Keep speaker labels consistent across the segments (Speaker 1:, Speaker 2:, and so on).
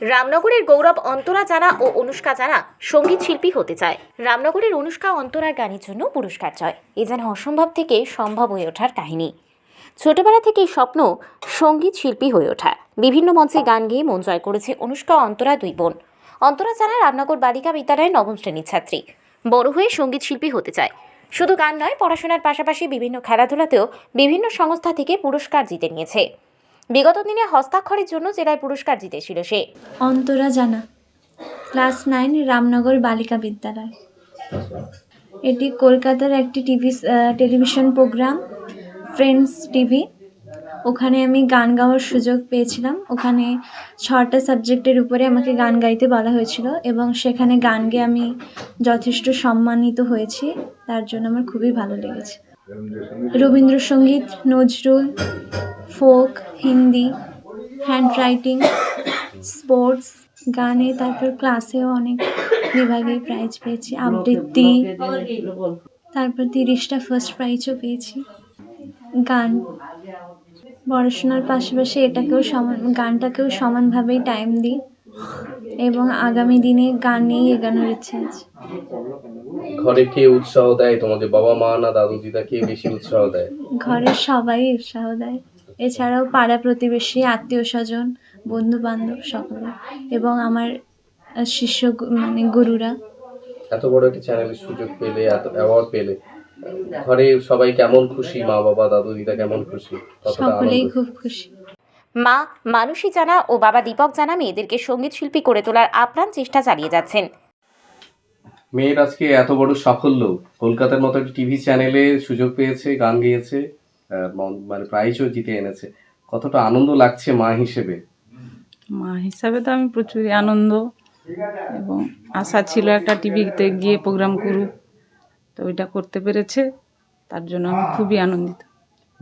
Speaker 1: রামনগরের গৌরব অন্তরা জানা ও অনুষ্কা জানা সংগীত শিল্পী হতে চায়। রামনগরের অনুষ্কা অন্তরার গানের জন্য পুরস্কার চায়। এ যেন অসম্ভব থেকে সম্ভব হয়ে ওঠার কাহিনী। ছোটবেলা থেকেই স্বপ্ন সংগীত শিল্পী হয়ে ওঠা। বিভিন্ন মঞ্চে গান গেয়ে মন জয় করেছে অনুষ্কা অন্তরা দুই বোন। অন্তরা জানা রামনগর বালিকা বিদ্যালয়ের নবম শ্রেণির ছাত্রী। বড় হয়ে সংগীত শিল্পী হতে চায়। শুধু গান নয়, পড়াশোনার পাশাপাশি বিভিন্ন খেলাধুলাতেও বিভিন্ন সংস্থা থেকে পুরস্কার জিতে নিয়েছে। বিগত দিনে হস্তাক্ষরের জন্য জেলায় পুরস্কার জিতেছিল সে।
Speaker 2: অন্তরা জানা, ক্লাস নাইন, রামনগর বালিকা বিদ্যালয়। এটি কলকাতার একটি TV television program, friends TV. ওখানে আমি গান গাওয়ার সুযোগ পেয়েছিলাম। ওখানে ছটা সাবজেক্টের উপরে আমাকে গান গাইতে বলা হয়েছিল এবং সেখানে গান গেয়ে আমি যথেষ্ট সম্মানিত হয়েছি। তার জন্য আমার খুবই ভালো লেগেছে। Rabindrasangeet, Nazrul, folk Hindi handwriting sports গানে তারপর ক্লাসেও অনেক বিভাগে প্রাইজ পেয়েছি আবৃত্তি তারপর তিরিশটা ফার্স্ট প্রাইজও পেয়েছি গান। পড়াশোনার পাশাপাশি এটাকেও সমান গানটাকেও সমানভাবেই টাইম দিই এবং আগামী দিনে গান নিয়েই এগোনোর ইচ্ছা আছে।
Speaker 3: ঘরে কে উৎসাহ দেয়? তোমাকে বাবা মা না দাদু দিদা কে বেশি উৎসাহ দেয়?
Speaker 2: ঘরের সবাই উৎসাহ দেয়। এছাড়াও পাড়া প্রতিবেশী আত্মীয় স্বজন বন্ধু বান্ধব সকলে এবং আমার শিষ্য মানে গুরুরা।
Speaker 3: এত বড় একটা চ্যানেলের সুযোগ পেলে এত অ্যাওয়ার্ড পেলে ঘরে সবাই কেমন খুশি? মা বাবা দাদু দিদা কেমন খুশি?
Speaker 2: সকলেই খুব খুশি।
Speaker 1: মা মানসী জানা ও বাবা দীপক জানা মেয়েদেরকে সংগীত শিল্পী করে তোলার আপ্রাণ চেষ্টা চালিয়ে যাচ্ছেন।
Speaker 3: মেয়ের আজকে এত বড় সাফল্য কলকাতার মতো একটা টিভি চ্যানেলে সুযোগ পেয়েছে গান গেয়েছে। মন- প্রাইজও জিতে এনেছে। কতটা আনন্দ লাগছে মা হিসেবে।
Speaker 4: মা হিসাবে তো আমি প্রচুরই আনন্দ এবং আশা ছিল একটা টিভিতে গিয়ে প্রোগ্রাম করুক। তো ওইটা করতে পেরেছে তার জন্য আমি খুবই আনন্দিত।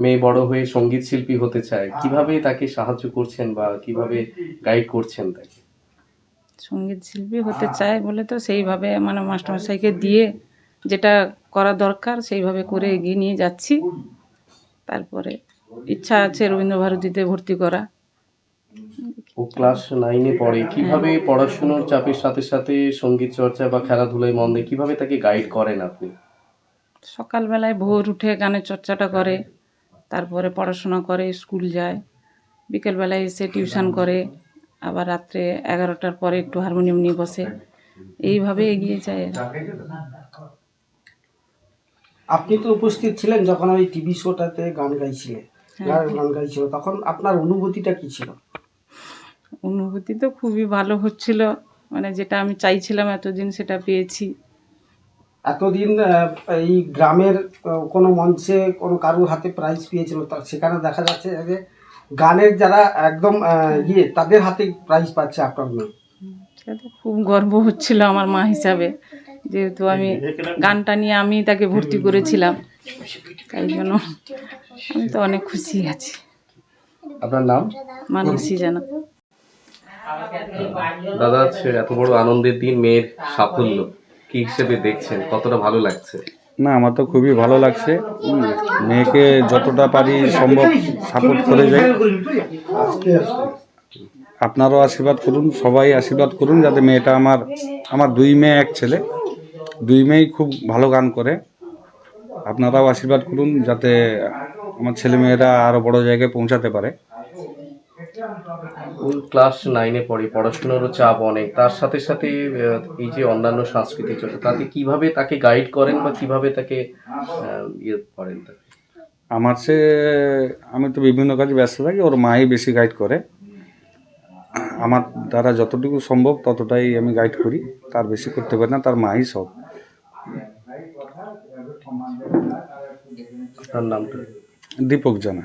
Speaker 3: মেয়ে বড় হয়ে সংগীত শিল্পী হতে চায় কীভাবে তাকে সাহায্য করছেন বা কীভাবে গাইড করছেন তাকে?
Speaker 4: সংগীত শিল্পী হতে চায় বলে তো সেইভাবে মানে মাস্টারমশাইকে দিয়ে যেটা করা দরকার সেইভাবে করে এগিয়ে নিয়ে যাচ্ছি। তারপরে ইচ্ছা আছে রবীন্দ্রভারতীতে ভর্তি করা।
Speaker 3: ও ক্লাস নাইনে পড়ে। কীভাবে পড়াশুনোর চাপের সাথে সাথে সংগীত চর্চা বা খেলাধুলায় মন দেয়? কীভাবে তাকে গাইড করেন আপনি?
Speaker 4: সকালবেলায় ভোর উঠে গানের চর্চাটা করে তারপরে পড়াশোনা করে স্কুল যায়। বিকেলবেলায় এসে টিউশন করে আবার রাত্রে এগারোটার পরে একটু হারমোনিয়াম নিয়ে বসে। এইভাবে এগিয়ে যায়।
Speaker 5: আপনি তো উপস্থিত ছিলেন যখন ওই টিভি শোটাতে গান গাইছিলেন
Speaker 4: হ্যাঁ।
Speaker 5: গান গাইছিল? তখন আপনার অনুভূতিটা কি ছিল?
Speaker 4: অনুভূতি তো খুবই ভালো হচ্ছিল। মানে যেটা আমি চাইছিলাম এতদিন সেটা পেয়েছি।
Speaker 5: এতদিন এই গ্রামের কোনো মঞ্চে কোনো কারোর হাতে প্রাইজ পেয়েছিল তা সেখানে দেখা যাচ্ছে যে গানের যারা একদম আহ, ইয়ে তাদের হাতে প্রাইজ পাচ্ছে আপনার মেয়ে।
Speaker 4: খুব গর্ব হচ্ছিল আমার মা হিসাবে। যেহেতু আমি গানটা নিয়ে আমি তাকে ভর্তি করেছিলাম। তাই জন্য আমি তো অনেক খুশি আছি।
Speaker 3: আপনার নাম?
Speaker 4: মানুষই জানা
Speaker 3: দাদা আছে এত বড় আনন্দের দিন মেয়ের সাফল্য। কি হিসেবে দেখছেন? কতটা ভালো লাগছে?
Speaker 6: না আমার তো খুবই ভালো লাগছে। মেয়েকে যতটা পারি সম্ভব সাপোর্ট করে যাই। আপনারও আশীর্বাদ করুন সবাই আশীর্বাদ করুন যাতে মেয়েটা আমার আমার দুই মেয়ে এক ছেলে। দুই মেয়েই খুব ভালো গান করে। আপনারাও আশীর্বাদ করুন যাতে আমার ছেলে মেয়েরা আরও বড় জায়গায় পৌঁছাতে পারে।
Speaker 3: ক্লাস নাইনে পড়ে পড়াশোনারও চাপ অনেক। তার সাথে সাথে এই যে অন্যান্য সংস্কৃতি চলে তাতে কীভাবে তাকে গাইড করেন বা কীভাবে তাকে ইয়ে করেন?
Speaker 6: আমার সে আমি তো বিভিন্ন কাজে ব্যস্ত থাকি ওর মাই বেশি গাইড করে। আমার দ্বারা যতটুকু সম্ভব ততটাই আমি গাইড করি। তার বেশি করতে পারি না তার মাই সব। দীপক জানা।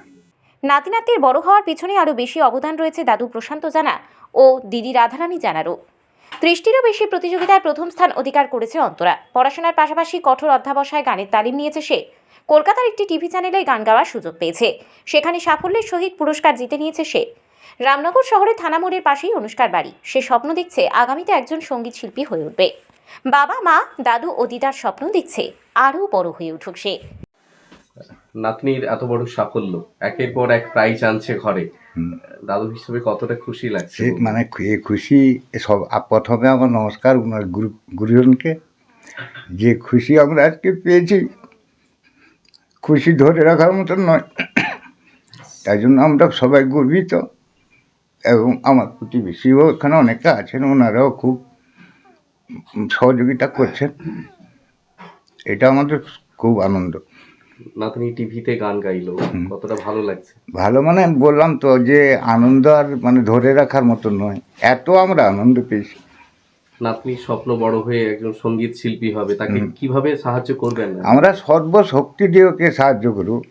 Speaker 1: নাতি নাতির বড় হওয়ার পিছনে আরও বেশি অবদান রয়েছে দাদু প্রশান্ত জানা ও দিদি রাধারানী জানারও। ত্রিশটিরও বেশি প্রতিযোগিতায় প্রথম স্থান অধিকার করেছে অন্তরা। পড়াশোনার পাশাপাশি কঠোর অধ্যাবসায় গানের তালিম নিয়েছে সে। কলকাতার একটি টিভি চ্যানেলে গান গাওয়ার সুযোগ পেয়েছে। সেখানে সাফল্যের সহিত পুরস্কার জিতে নিয়েছে সে। রামনগর শহরে থানামোড়ের পাশেই অনুষ্কার বাড়ি। সে স্বপ্ন দেখছে আগামীতে একজন সংগীত শিল্পী হয়ে উঠবে। বাবা মা দাদু ও দিদার স্বপ্ন দেখছে আরও বড় হয়ে উঠুক সে।
Speaker 3: নাতনির এত বড় সাফল্য একের পর এক প্রাইজ আনছে ঘরে। দাদু হিসেবে কতটা খুশি লাগছে
Speaker 7: মানে খুশি সব প্রথমে আমার নমস্কার ওনার গুরু গুরুজনকে। যে খুশি আমরা আজকে পেয়েছি খুশি ধরে রাখার মতন নয়। তাই জন্য আমরা সবাই গর্বিত এবং আমার প্রতিবেশীও এখানে অনেকে আছেন ওনারাও খুব সহযোগিতা করছেন। এটা আমাদের খুব আনন্দ।
Speaker 3: নাতনি টিভিতে গান গাইলো। কতটা ভালো লাগছে।
Speaker 7: ভালো মানে বললাম তো যে আনন্দ আর মানে ধরে রাখার মতো নয় এত আমরা আনন্দ পেয়েছি।
Speaker 3: নাতনির স্বপ্ন বড় হয়ে একজন সংগীত শিল্পী হবে তাকে কীভাবে সাহায্য করবেন?
Speaker 7: আমরা সর্বশক্তি দিয়ে ওকে সাহায্য করব।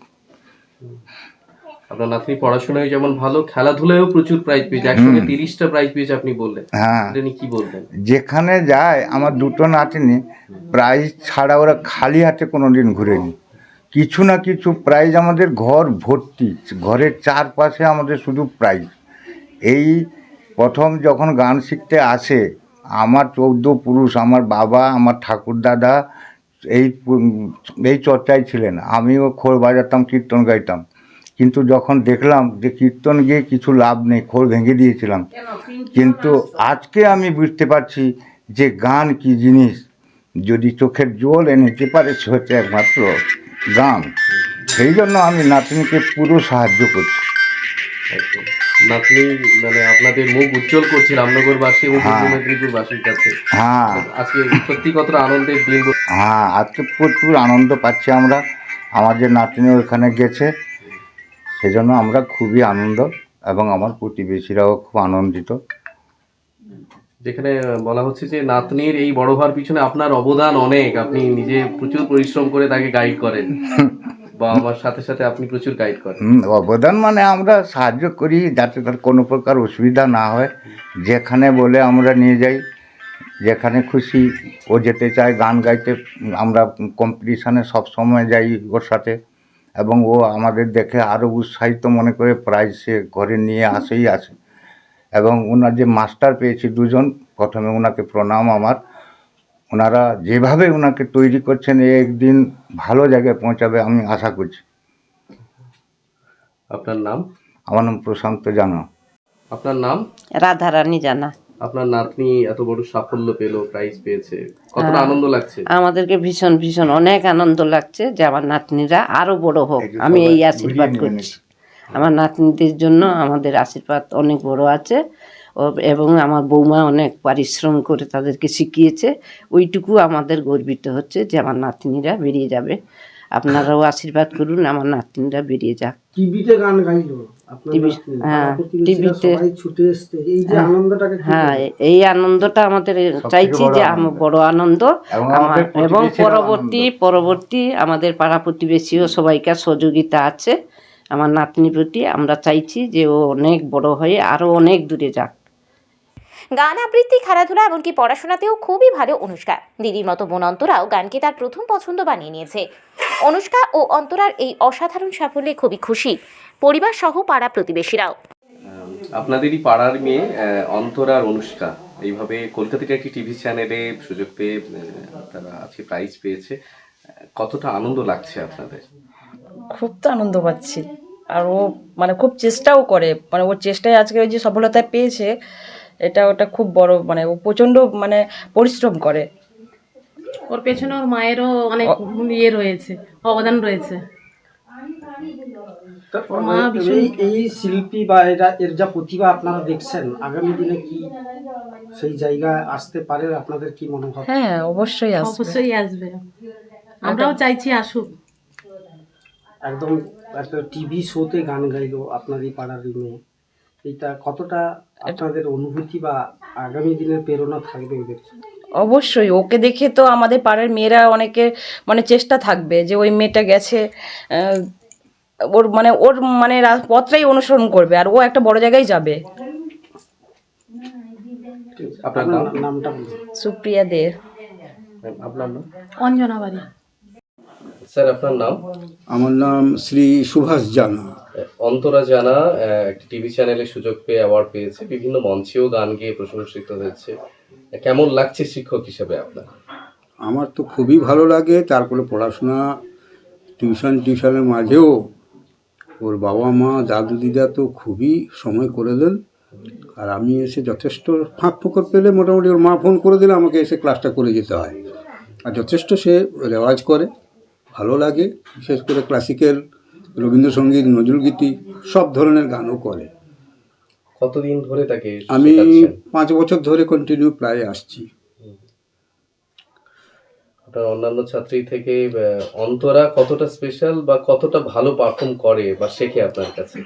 Speaker 3: আপনার নাতনি পড়াশোনায় যেমন ভালো খেলাধুলায়ও প্রচুর প্রাইজ পেয়েছে। একসঙ্গে তিরিশটা প্রাইজ পেয়েছে আপনি বললেন।
Speaker 7: হ্যাঁ।
Speaker 3: কি বলবেন?
Speaker 7: যেখানে যায় আমার দুটো নাতিনি প্রাইজ ছাড়া ওরা খালি হাতে কোনো দিন ঘুরেনি। কিছু না কিছু প্রাইজ আমাদের ঘর ভর্তি ঘরের চারপাশে আমাদের শুধু প্রাইজ এই প্রথম যখন গান শিখতে আসে আমার চৌদ্দ পুরুষ আমার বাবা আমার ঠাকুর দাদা এই এই চর্চায় ছিলেন। আমিও খোল বাজাতাম কীর্তন গাইতাম। কিন্তু যখন দেখলাম যে কীর্তন গিয়ে কিছু লাভ নেই খোল ভেঙে দিয়েছিলাম। কিন্তু আজকে আমি বুঝতে পারছি যে গান কি জিনিস। যদি চোখের জল এনে নিতে পারে সে হচ্ছে একমাত্র গান। সেই জন্য আমি নাতনিকে পুরো সাহায্য করছি।
Speaker 3: নাতনি মানে আপনাদের মুখ উজ্জ্বল করছে রামনগরবাসী এবং পূর্ব
Speaker 7: হ্যাঁ।
Speaker 3: মেদিনীপুরবাসীর কাছে।
Speaker 7: হ্যাঁ।
Speaker 3: আজকে সত্যি কতটা আনন্দের দিন।
Speaker 7: হ্যাঁ আজকে প্রচুর আনন্দ পাচ্ছি আমরা। আমাদের নাতনি ওখানে গেছে। সেজন্য আমরা খুবই আনন্দ এবং আমার প্রতিবেশীরাও খুব আনন্দিত।
Speaker 3: যেখানে বলা হচ্ছে যে নাতনির এই বড় হওয়ার পিছনে আপনার অবদান অনেক। আপনি নিজে প্রচুর পরিশ্রম করে তাকে গাইড করেন। বা আমার সাথে সাথে আপনি প্রচুর গাইড করেন।
Speaker 7: অবদান মানে আমরা সাহায্য করি যাতে তার কোনো প্রকার অসুবিধা না হয়। যেখানে বলে আমরা নিয়ে যাই যেখানে খুশি ও যেতে চায় গান গাইতে আমরা কম্পিটিশানে সবসময় যাই ওর সাথে। এবং ও আমাদের দেখে আরও উৎসাহিত মনে করে প্রাইজ সে ঘরে নিয়ে আসেই আসে। এবং ওনার যে মাস্টার পেয়েছি দুজন প্রথমে ওনাকে প্রণাম আমার। ওনারা যেভাবে ওনাকে তৈরি করছেন এ একদিন ভালো জায়গায় পৌঁছাবে আমি আশা করছি।
Speaker 3: আপনার নাম?
Speaker 7: আমার নাম প্রশান্ত জানা।
Speaker 3: আপনার নাম?
Speaker 8: রাধারানী জানা।
Speaker 3: আপনার নাতনি এত বড় সাফল্য পেল প্রাইজ পেয়েছে। কতটা আনন্দ লাগছে?
Speaker 8: আমাদেরকে ভীষণ ভীষণ অনেক আনন্দ লাগছে যে আমার নাতনিরা আরও বড় হোক। আমি এই আশীর্বাদ করছি। আমার নাতনিদের জন্য আমাদের আশীর্বাদ অনেক বড় আছে। ও এবং আমার বৌমা অনেক পরিশ্রম করে তাদেরকে শিখিয়েছে। ওইটুকু আমাদের গর্বিত হচ্ছে যে আমার নাতনিরা বেরিয়ে যাবে। আপনারাও আশীর্বাদ করুন আমার নাতনিরা বেরিয়ে যাক।
Speaker 5: টিভিতে গান গাইলো নাতনি,
Speaker 8: হ্যাঁ, টিভিতে।
Speaker 5: সবাই ছুটে এসছে। এই যে আনন্দটাকে কি
Speaker 8: হ্যাঁ এই আনন্দটা আমাদের চাইছি যে। আমার বড় আনন্দ।
Speaker 7: এবং
Speaker 8: আমার- এবং পরবর্তী পরবর্তী আমাদের পাড়া প্রতিবেশীও সবাইকার সহযোগিতা আছে। আমার নাতনির প্রতি আমরা চাইছি যে ও অনেক বড় হয়ে আরও অনেক দূরে যাক।
Speaker 1: গান আবৃত্তি খেলাধুলা এমনকি পড়াশোনাতেও খুবই ভালো অনুষ্কা। দিদির মতো বোন অন্তরাও গানকে তার প্রথম পছন্দ বানিয়ে নিয়েছে। অনুষ্কা ও অন্তরার এই অসাধারণ সাফল্যে খুবই খুশি পরিবার সহ পাড়া প্রতিবেশীরাও।
Speaker 3: আপনাদেরই পাড়ার মেয়ে আহ, অন্তরা অনুষ্কা। এইভাবে কলকাতা থেকে একটি টিভি চ্যানেলে সুযোগ পেয়ে তারা আজকে প্রাইজ পেয়েছে। কতটা আনন্দ লাগছে আপনাদের?
Speaker 9: খুব তো আনন্দ পাচ্ছি। আর ও মানে খুব চেষ্টাও করে। মানে ওর চেষ্টায় আজকে ওই যে সফলতা পেয়েছে এটা ওটা খুব বড় মানে ও প্রচণ্ড মানে পরিশ্রম করে।
Speaker 10: ওর পেছনে ওর মায়েরও অনেক ইয়ে রয়েছে অবদান রয়েছে।
Speaker 5: এই শিল্পী বা এরা এর যা প্রতিভা আপনারা দেখছেন আগামী দিনে কি সেই জায়গায় আসতে পারে? আপনাদের কি মনোভাব
Speaker 9: হ্যাঁ? অবশ্যই আসবে।
Speaker 10: অবশ্যই আসবে। আমরাও চাইছি আসুক।
Speaker 5: একদম একটা টিভি শোতে গান গাইলো আপনার এই পাড়ার মেয়ে। এইটা কতটা আপনাদের অনুভূতি বা আগামী দিনের প্রেরণা থাকবে ওদের
Speaker 9: অবশ্যই ওকে দেখে তো আমাদের পাড়ার মেয়েরা অনেকে মানে চেষ্টা থাকবে যে ওই মেয়েটা গেছে ওর মানে ওর মানে পথটাই অনুসরণ করবে আর ও একটা বড় জায়গায় যাবে।
Speaker 3: আপনার
Speaker 5: নামটা
Speaker 9: সুপ্রিয়া দে।
Speaker 3: আপনার নাম?
Speaker 10: অঞ্জনা বাড়ি।
Speaker 3: স্যার আপনার নাম?
Speaker 11: আমার নাম শ্রী সুভাষ জানা।
Speaker 3: অন্তরা জানা একটি টিভি চ্যানেলে সুযোগ পেয়ে অ্যাওয়ার্ড পেয়েছে। বিভিন্ন মঞ্চেও গান গেয়ে প্রশংসিত হয়েছে। কেমন লাগছে শিক্ষক হিসেবে আপনার?
Speaker 11: আমার তো খুবই ভালো লাগে। তারপরে পড়াশোনা টিউশন টিউশনের মাঝেও ওর বাবা মা, দাদু দিদা তো খুবই সময় করে দেন। আর আমি এসে যথেষ্ট ফাঁক ফোকর পেলে মোটামুটি ওর মা ফোন করে দিলে আমাকে এসে ক্লাসটা করে যেতে হয়। আর যথেষ্ট সে রেওয়াজ করে, ভালো লাগে। বিশেষ করে ক্লাসিক্যাল রবীন্দ্রসঙ্গীত নজরুলগীতি সব ধরনের গানও করে।
Speaker 3: কতদিন ধরে তাকে
Speaker 11: আমি পাঁচ বছর ধরে কন্টিনিউ প্রায় আসছি।
Speaker 3: আপনার অন্যান্য ছাত্রী থেকে অন্তরা কতটা স্পেশাল বা কতটা ভালো পারফর্ম করে বা শেখে আপনার কাছে?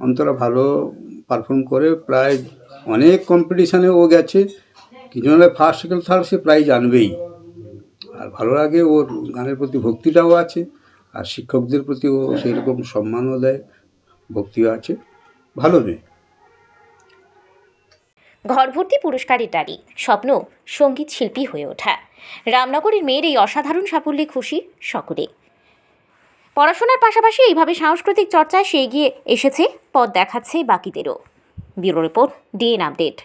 Speaker 11: অন্তরা ভালো পারফর্ম করে প্রায় অনেক কম্পিটিশানে ও গেছে। কিছু না ফার্স্ট সেকেন্ড থার্ড সে প্রায় জানবেই। আর ভালো লাগে ওর গানের প্রতি ভক্তিটাও আছে। আর শিক্ষকদের প্রতি ও সেই রকম সম্মানও দেয়, ভক্তিও আছে। ভালো মেয়ে।
Speaker 1: ঘরভর্তি পুরস্কারের ডালি স্বপ্ন সংগীত শিল্পী হয়ে ওঠা। রামনগরের মেয়ের এই অসাধারণ সাফল্যে খুশি সকলে। পড়াশোনার পাশাপাশি এইভাবে সাংস্কৃতিক চর্চায় সে এগিয়ে এসেছে, পথ দেখাচ্ছে বাকিদেরও। Bureau report, DN update.